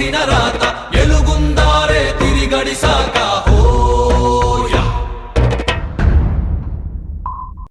మేత రాత. ఎలుగుందారే తిరిగడిసాక